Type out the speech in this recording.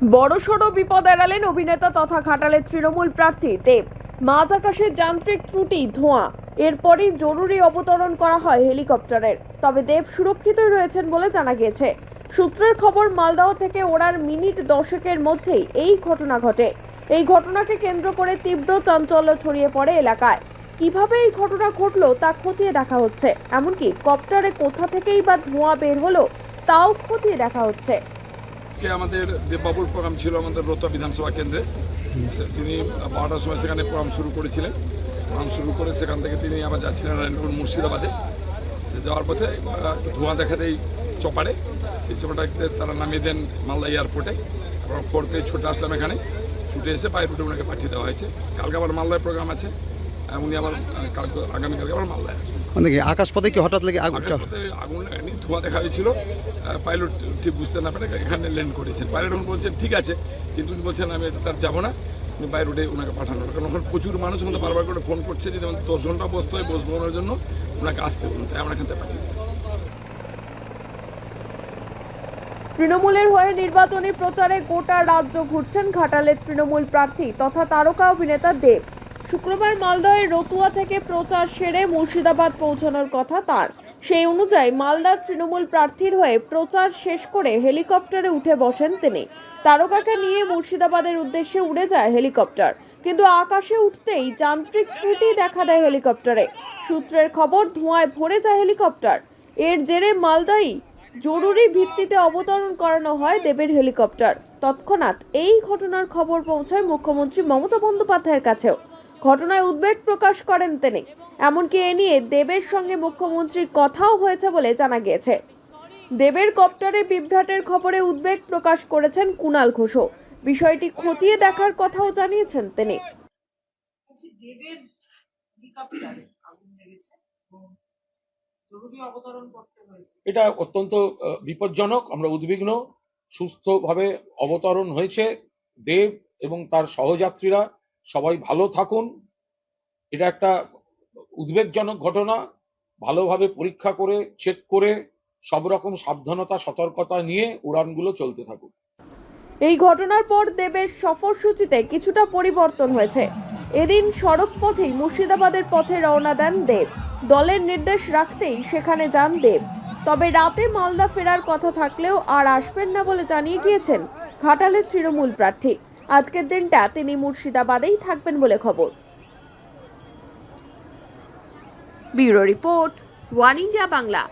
বড়সড় বিপদ এড়ালেন অভিনেতা তথা ঘাটালের তৃণমূল প্রার্থী দেব। মাঝ আকাশে যান্ত্রিক ত্রুটি, ধোঁয়া। এরপরই জরুরি অবতরণ করা হয় হেলিকপ্টারের। তবে দেব সুরক্ষিতই রয়েছেন বলে জানা গিয়েছে। সূত্রের খবর, মালদহ থেকে ওড়ার মিনিট দশেকের মধ্যেই এই ঘটনা ঘটে। এই ঘটনাকে কেন্দ্র করে তীব্র চাঞ্চল্য ছড়িয়ে পড়ে এলাকায়। কীভাবে এই ঘটনা ঘটলো তা খতিয়ে দেখা হচ্ছে। এমনকি কপ্টারে কোথা থেকেই বা ধোঁয়া বের হলো তাও খতিয়ে দেখা হচ্ছে। আজকে আমাদের দেববাবুর প্রোগ্রাম ছিল আমাদের রোতা বিধানসভা কেন্দ্রে। তিনি বারোটার সময় সেখানে প্রোগ্রাম শুরু করেছিলেন। প্রোগ্রাম শুরু করে সেখান থেকে তিনি আবার যাচ্ছিলেন নারায়ণপুর মুর্শিদাবাদে। যাওয়ার পথে ধোঁয়া দেখা দেয় চপারে। সেই চপাটাকে তারা নামিয়ে দেন মালদা এয়ারপোর্টে। আমরা ফোর পেয়ে ছুটে আসলাম এখানে। ছুটে এসে পায়ে রুটে ওনাকে পাঠিয়ে দেওয়া হয়েছে। কালকে আবার মালদায় প্রোগ্রাম আছে। উনি আবার কালকে আগামীকালকে আবার মালদায় আসবেন। মানে কি আকাশপথে কি হঠাৎ লেগে আগুন লাগায়নি ধোঁয়া দেখা হয়েছিল। পাইলট ঠিক বুঝতে না পারে এখানে ল্যান্ড করেছেন। পাইলট এখন বলছেন ঠিক আছে। কিন্তু উনি বলছেন আমি তার যাব না। উনি বাই রোডে ওনাকে পাঠানো কারণ ওখানে প্রচুর মানুষ আমাদের বারবার করে ফোন করছে যে দশ ঘণ্টা বসতে হয় বসবো ওনার জন্য ওনাকে আসতে বলুন তাই আমরা এখান থেকে পাঠিয়ে তৃণমূলের হয়ে নির্বাচনী প্রচারে গোটা রাজ্য ঘুরছেন ঘাটালের তৃণমূল প্রার্থী তথা তারকা অভিনেতা দেব। শুক্রবার মালদহের রতুয়া থেকে প্রচার সেরে মুর্শিদাবাদ পৌঁছানোর কথা তার। সেই অনুযায়ী মালদার তৃণমূল প্রার্থীর হয়ে প্রচার শেষ করে হেলিকপ্টারে উঠে বসেন তিনি। তারকাকে নিয়ে মুর্শিদাবাদের উদ্দেশ্যে উড়ে যায় হেলিকপ্টার, কিন্তু আকাশে উঠতেই যান্ত্রিক ত্রুটি দেখা দেয় হেলিকপ্টারে। সূত্রের খবর, ধোঁয়ায় ভরে যায় হেলিকপ্টার। এর জেরে মালদাই জরুরি ভিত্তিতে অবতরণ করানো হয় দেবের হেলিকপ্টার। তৎক্ষণাৎ এই ঘটনার খবর পৌঁছায় মুখ্যমন্ত্রী মমতা বন্দ্যোপাধ্যায়ের কাছেও। ঘটনায় উদ্বেগ প্রকাশ করেন তিনি। এমনকি এ নিয়ে দেবের সঙ্গে মুখ্যমন্ত্রীর কথাও হয়েছে বলে জানা গিয়েছে। দেবের কপ্টারে বিভ্রাটের খবরে উদ্বেগ প্রকাশ করেছেন কুণাল ঘোষও। বিষয়টি খতিয়ে দেখার কথাও জানিয়েছেন তিনি। বলছি দেবের হেলিকপ্টারে আগুন লেগেছে এবং জরুরি অবতরণ করতে হয়েছে। এটা অত্যন্ত বিপজ্জনক। আমরা উদ্বিগ্ন সুস্থভাবে অবতরণ হয়েছে দেব এবং তার সহযাত্রীরা। সবাই ভালো থাকুন। এটা একটা উদ্বেগজনক ঘটনা। ভালোভাবে পরীক্ষা করে চেক করে, সব রকম সাবধানতা, সতর্কতা নিয়ে উড়ানগুলো চলতে থাকুক। এই ঘটনার পর দেবের সফরসূচিতে কিছুটা পরিবর্তন হয়েছে। এদিন সড়ক পথেই মুর্শিদাবাদের পথে রওনা দেন দেব। দলের নির্দেশ রাখতেই সেখানে যান দেব। তবে রাতে মালদা ফেরার কথা থাকলেও আর আসবেন না বলে জানিয়ে গিয়েছেন ঘাটালের তৃণমূল প্রার্থী। আজকের দিনটা তিনি মুর্শিদাবাদেই থাকবেন বলে খবর। Bureau report one India Bangla.